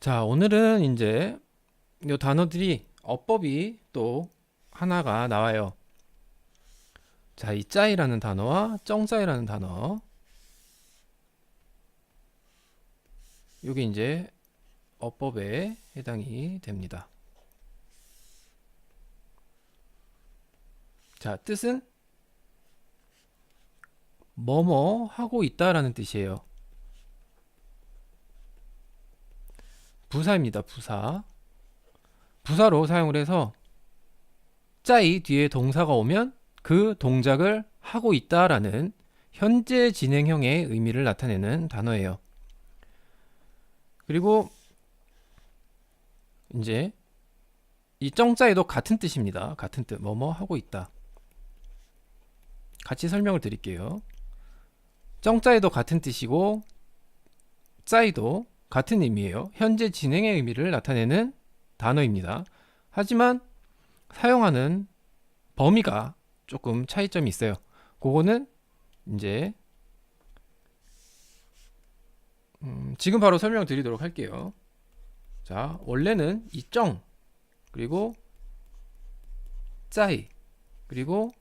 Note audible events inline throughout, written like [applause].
자, 오늘은 이제 이 단어들이 어법이 또 하나가 나와요. 자, 이 짜이라는 단어와 쩡짜이라는 단어. 요게 이제 어법에 해당이 됩니다. 자, 뜻은 뭐뭐 하고 있다라는 뜻이에요. 부사입니다. 부사. 부사로 사용을 해서 짜이 뒤에 동사가 오면 그 동작을 하고 있다라는 현재 진행형의 의미를 나타내는 단어예요. 그리고 이제 이 쩡짜에도 같은 뜻입니다. 같은 뜻. 뭐뭐 하고 있다. 같이 설명을 드릴게요. 쩡짜에도 같은 뜻이고 짜이도 같은 의미예요. 현재 진행의 의미를 나타내는 단어입니다. 하지만 사용하는 범위가 조금 차이점이 있어요. 그거는 이제 음, 지금 바로 설명드리도록 할게요. 자, 원래는 이 쩡, 그리고 짜이, 그리고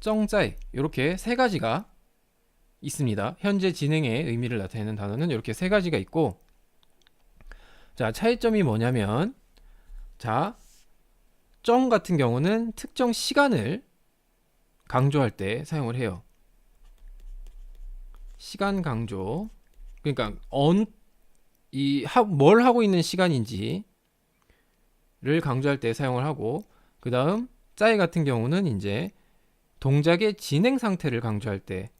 쩡짜이 이렇게 세 가지가 있습니다. 현재 진행의 의미를 나타내는 단어는 이렇게 세 가지가 있고 자, 차이점이 뭐냐면 자, 쩡 같은 경우는 특정 시간을 강조할 때 사용을 해요. 시간 강조. 그러니까 언 이 뭘 하고 있는 시간인지를 강조할 때 사용을 하고 그 다음 짜이 같은 경우는 이제 동작의 진행 상태를 강조할 때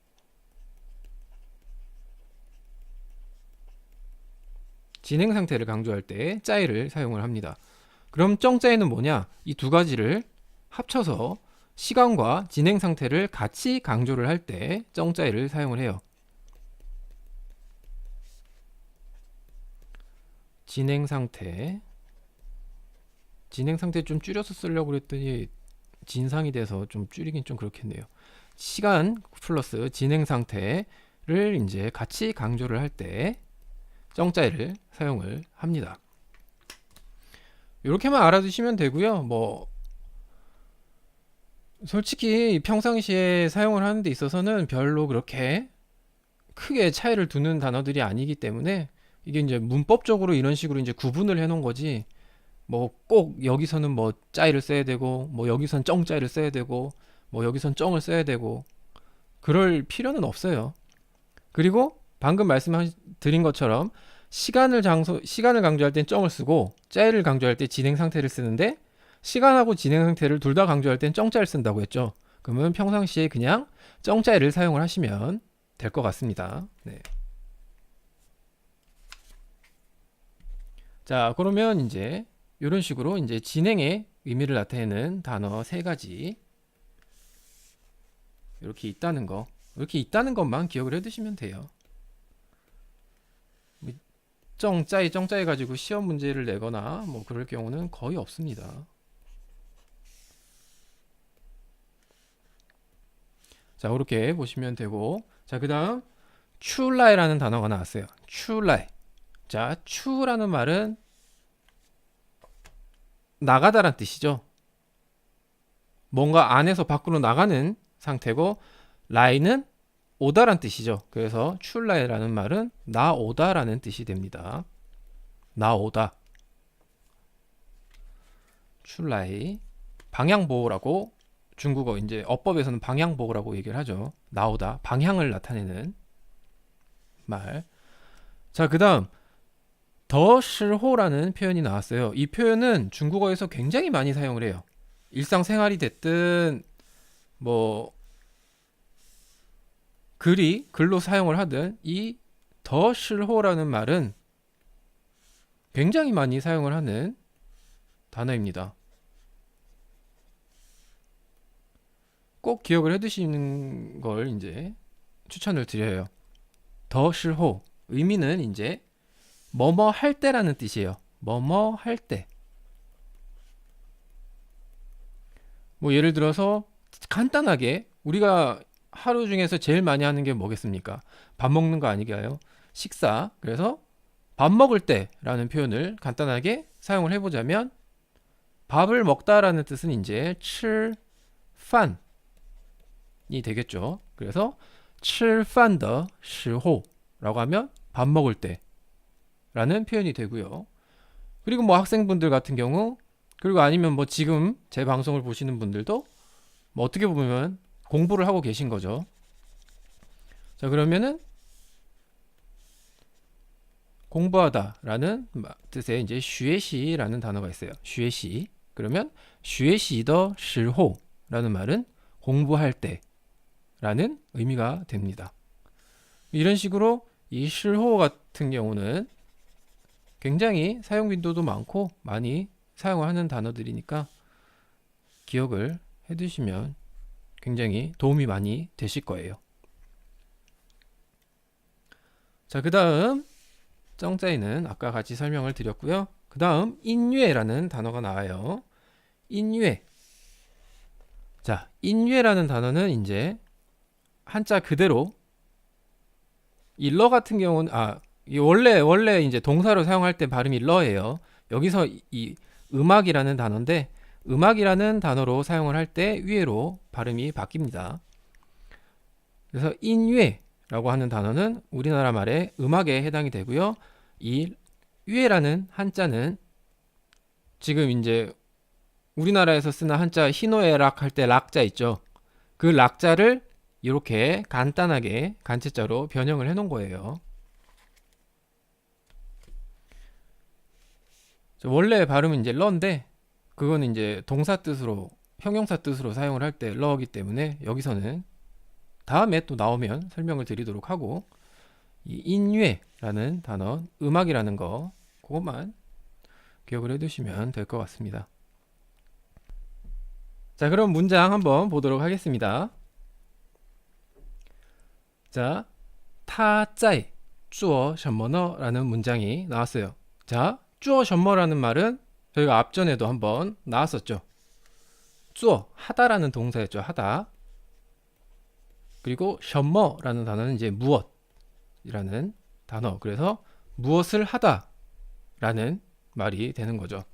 진행 상태를 강조할 때 짜이를 사용을 합니다. 그럼 쩡짜이는 뭐냐? 이 두 가지를 합쳐서 시간과 진행 상태를 같이 강조를 할때 쩡짜이를 사용을 해요. 진행 상태 진행 상태 좀 줄여서 쓰려고 그랬더니 진상이 돼서 좀 줄이긴 좀 그렇겠네요. 시간 플러스 진행 상태를 이제 같이 강조를 할 때 쩡짜이를 사용을 합니다. 이렇게만 알아두시면 되고요. 뭐 솔직히 평상시에 사용을 하는 데 있어서는 별로 그렇게 크게 차이를 두는 단어들이 아니기 때문에 이게 이제 문법적으로 이런 식으로 이제 구분을 해 놓은 거지 뭐 꼭 여기서는 뭐 짜이를 써야 되고 뭐 여기선 쩡짜이를 써야 되고 뭐 여기선 쩡을 써야 되고 그럴 필요는 없어요. 그리고 방금 말씀드린 것처럼 시간을 장소 시간을 강조할 땐 쩡을 쓰고 짜이를 강조할 때 진행 상태를 쓰는데 시간하고 진행 상태를 둘 다 강조할 땐 쩡짜를 쓴다고 했죠. 그러면 평상시에 그냥 쩡짜이를 사용을 하시면 될 것 같습니다. 네. 자, 그러면 이제 이런 식으로 이제 진행의 의미를 나타내는 단어 세 가지 이렇게 있다는 거, 이렇게 있다는 것만 기억을 해두시면 돼요. 쩡짜이 쩡짜이 가지고 시험 문제를 내거나 뭐 그럴 경우는 거의 없습니다. 자, 그렇게 보시면 되고 자, 그 다음 출라이라는 단어가 나왔어요. 출라이. 자, 추라는 말은 나가다란 뜻이죠. 뭔가 안에서 밖으로 나가는 상태고 라이는 오다란 뜻이죠. 그래서 출라이라는 말은 나오다라는 뜻이 됩니다. 나오다. 출라이 방향보호라고 중국어 이제 어법에서는 방향보호라고 얘기를 하죠. 나오다 방향을 나타내는 말. 자, 그다음 더실호라는 표현이 나왔어요. 이 표현은 중국어에서 굉장히 많이 사용을 해요. 일상생활이 됐든 뭐 글이 글로 사용을 하든 이 더 실호라는 말은 굉장히 많이 사용을 하는 단어입니다. 꼭 기억을 해두시는 걸 이제 추천을 드려요. 더 실호 의미는 이제 뭐뭐 할 때라는 뜻이에요. 뭐뭐 할 때. 뭐 예를 들어서 간단하게 우리가 하루 중에서 제일 많이 하는 게 뭐겠습니까? 밥 먹는 거 아니게요? 식사. 그래서 밥 먹을 때라는 표현을 간단하게 사용을 해보자면 밥을 먹다라는 뜻은 이제 吃饭이 되겠죠. 그래서 吃饭的时候라고 하면 밥 먹을 때라는 표현이 되고요. 그리고 뭐 학생분들 같은 경우 그리고 아니면 뭐 지금 제 방송을 보시는 분들도 뭐 어떻게 보면 공부를 하고 계신 거죠. 자, 그러면은 공부하다라는 마- 뜻의 이제 学习라는 단어가 있어요. 学习. 그러면 学习的时候라는 말은 공부할 때라는 의미가 됩니다. 이런 식으로 이 실호 같은 경우는 굉장히 사용 빈도도 많고 많이 사용을 하는 단어들이니까 기억을 해 두시면 굉장히 도움이 많이 되실 거예요. 자, 그 다음 정자이는 아까 같이 설명을 드렸고요. 그 다음 인유라는 단어가 나와요. 인유. 자, 인유라는 단어는 이제 한자 그대로 일러 같은 경우는 아, 이 원래 원래 이제 동사로 사용할 때 발음이 러예요. 여기서 이, 이 음악이라는 단어인데 음악이라는 단어로 사용을 할 때 위에로 발음이 바뀝니다. 그래서 인유라고 하는 단어는 우리나라 말의 음악에 해당이 되고요. 이 유에라는 한자는 지금 이제 우리나라에서 쓰는 한자 희노애락 할 때 락자 있죠. 그 락자를 이렇게 간단하게 간체자로 변형을 해 놓은 거예요. 저 원래 발음은 이제 러인데 그건 이제 동사 뜻으로 형용사 뜻으로 사용을 할 때 러기 때문에 여기서는 다음에 또 나오면 설명을 드리도록 하고 이 인외라는 단어 음악이라는 거 그것만 기억을 해두시면 될 것 같습니다. 자 그럼 문장 한번 보도록 하겠습니다. 자, 타짜이 쭈어 셔머너라는 문장이 나왔어요. 자, 쭈어 셔머라는 말은 저희가 앞전에도 한번 나왔었죠. 쪼 하다라는 동사였죠. 하다. 그리고 셔머라는 단어는 이제 무엇이라는 단어. 그래서 무엇을 하다라는 말이 되는 거죠.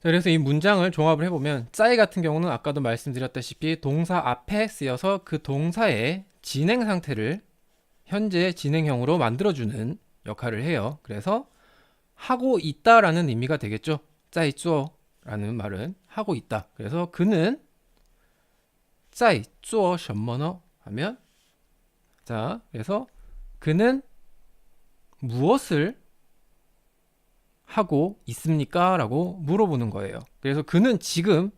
그래서 이 문장을 종합을 해보면 짜이 같은 경우는 아까도 말씀드렸다시피 동사 앞에 쓰여서 그 동사의 진행 상태를 현재 진행형으로 만들어주는 역할을 해요. 그래서 하고 있다라는 의미가 되겠죠. 짜이쭈어라는 말은 하고 있다. 그래서 그는 짜이쭈어 셔머너 하면 자 그래서 그는 무엇을 하고 있습니까? 라고 물어보는 거예요. 그래서 그는 지금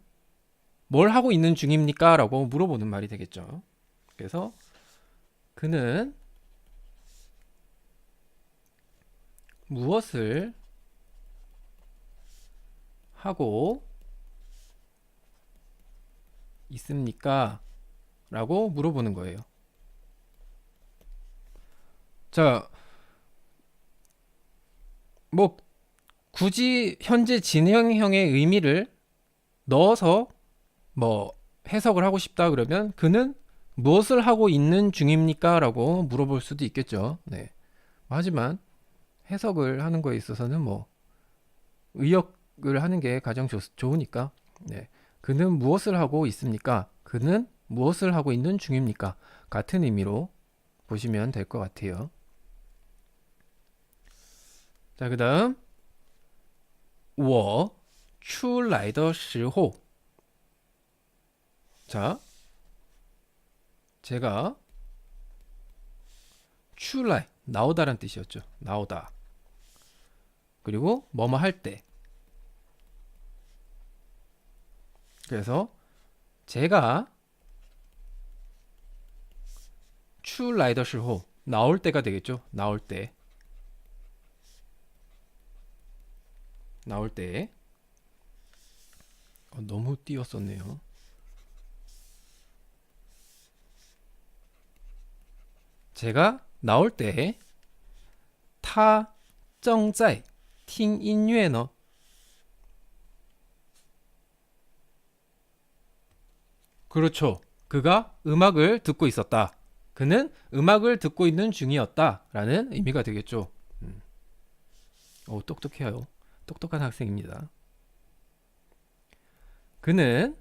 뭘 하고 있는 중입니까? 라고 물어보는 말이 되겠죠. 그래서 그는 무엇을 하고 있습니까? 라고 물어보는 거예요. 자, 뭐 굳이 현재 진행형의 의미를 넣어서 뭐 해석을 하고 싶다 그러면 그는 무엇을 하고 있는 중입니까? 라고 물어볼 수도 있겠죠. 네. 하지만 해석을 하는 거에 있어서는 뭐 의역을 하는 게 가장 좋, 좋으니까 네. 그는 무엇을 하고 있습니까? 그는 무엇을 하고 있는 중입니까? 같은 의미로 보시면 될 것 같아요. 자, 그 다음 我出来的时候 자, 제가 出来 나오다란 뜻이었죠. 나오다. 그리고 뭐뭐 할 때. 그래서 제가 추 라이더실호 나올 때가 되겠죠. 나올 때. 나올 때. 어, 너무 띄었었네요. 제가 나올 때 타정자 听音乐呢. 그렇죠. 그가 음악을 듣고 있었다. 그는 음악을 듣고 있는 중이었다라는 의미가 되겠죠. 음. 오, 똑똑해요. 똑똑한 학생입니다. 그는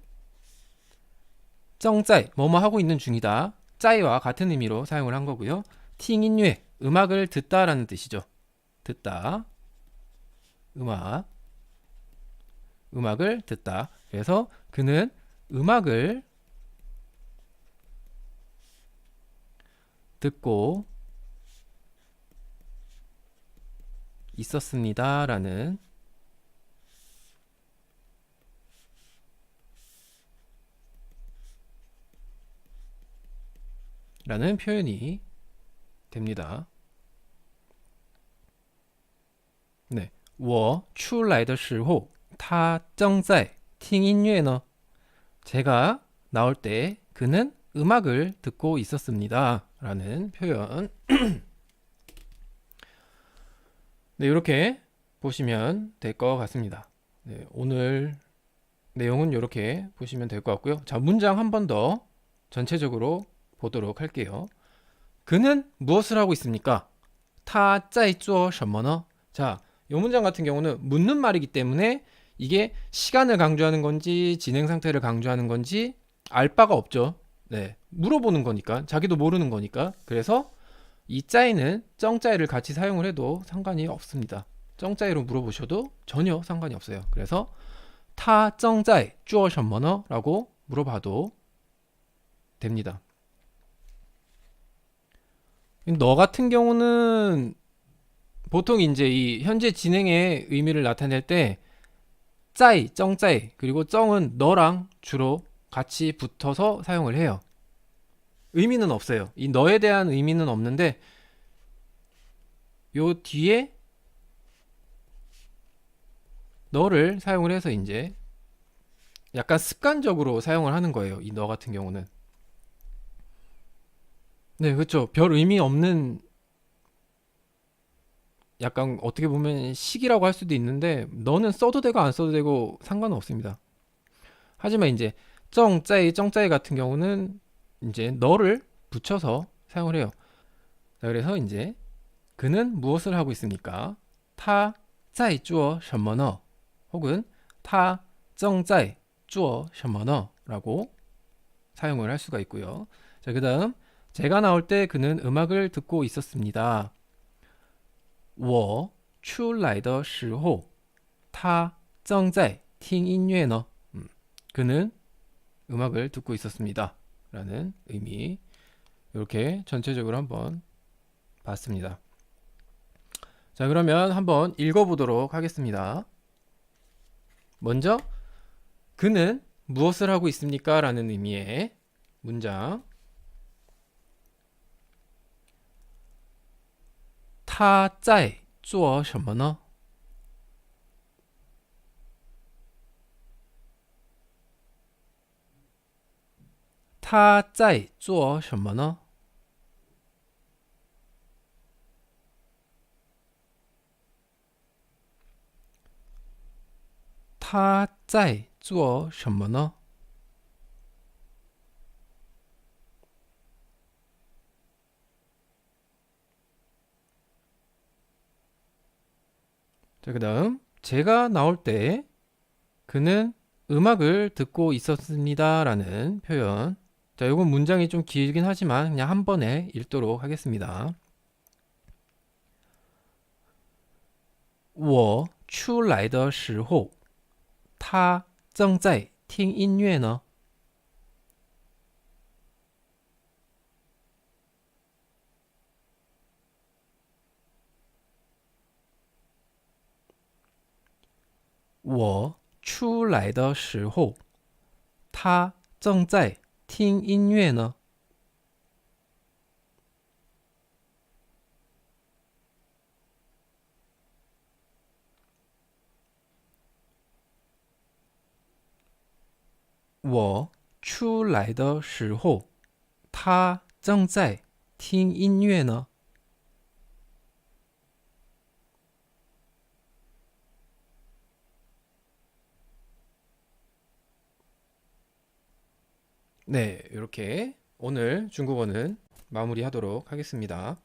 정짜이 뭐뭐 하고 있는 중이다. 짜이와 같은 의미로 사용을 한 거고요. 팅인뇌 음악을 듣다라는 뜻이죠. 듣다. 음악. 음악을 듣다. 그래서 그는 음악을 듣고 있었습니다 라는 라는 표현이 됩니다. 네. 我出来的时候他正在听音乐呢 제가 나올 때 그는 음악을 듣고 있었습니다. 라는 표현. [clears throat] 네, 이렇게 보시면 될 것 같습니다. 네, 오늘 내용은 이렇게 보시면 될 것 같고요. 자, 문장 한 번 더 전체적으로 보도록 할게요. 그는 무엇을 하고 있습니까? 他在做什么呢? 자, 이 문장 같은 경우는 묻는 말이기 때문에 이게 시간을 강조하는 건지 진행 상태를 강조하는 건지 알 바가 없죠. 네. 물어보는 거니까 자기도 모르는 거니까. 그래서 이 짜이는 정짜이를 같이 사용을 해도 상관이 없습니다. 정짜이로 물어보셔도 전혀 상관이 없어요. 그래서 타 정짜이 쭈어 셔머너라고 물어봐도 됩니다. 너 같은 경우는 보통 이제 이 현재 진행의 의미를 나타낼 때 짜이, 정짜이 그리고 정은 너랑 주로 같이 붙어서 사용을 해요. 의미는 없어요. 이 너에 대한 의미는 없는데 요 뒤에 너를 사용을 해서 이제 약간 습관적으로 사용을 하는 거예요. 이 너 같은 경우는. 네, 그렇죠. 별 의미 없는 약간 어떻게 보면 시기라고 할 수도 있는데 너는 써도 되고 안 써도 되고 상관은 없습니다. 하지만 이제 정짜이 정짜이 같은 경우는 이제 너를 붙여서 사용을 해요. 자, 그래서 이제 그는 무엇을 하고 있습니까? 타 짜이 쭈어 셔머너 혹은 타 정짜이 쭈어 셔머너라고 사용을 할 수가 있고요. 자, 그다음 제가 나올 때 그는 음악을 듣고 있었습니다. 我出来的时候他正在听音乐呢. 음, 그는 음악을 듣고 있었습니다. 라는 의미. 이렇게 전체적으로 한번 봤습니다. 자, 그러면 한번 읽어보도록 하겠습니다. 먼저, 그는 무엇을 하고 있습니까? 라는 의미의 문장. 他在做什么呢？他在做什么呢？他在做什么呢？ 자, 그 다음, 제가 나올 때 그는 음악을 듣고 있었습니다. 라는 표현. 자, 이건 문장이 좀 길긴 하지만 그냥 한 번에 읽도록 하겠습니다. 我出来的时候，他正在听音乐呢。 我出来的时候，他正在听音乐呢。我出来的时候，他正在听音乐呢。 네, 이렇게 오늘 중국어는 마무리하도록 하겠습니다.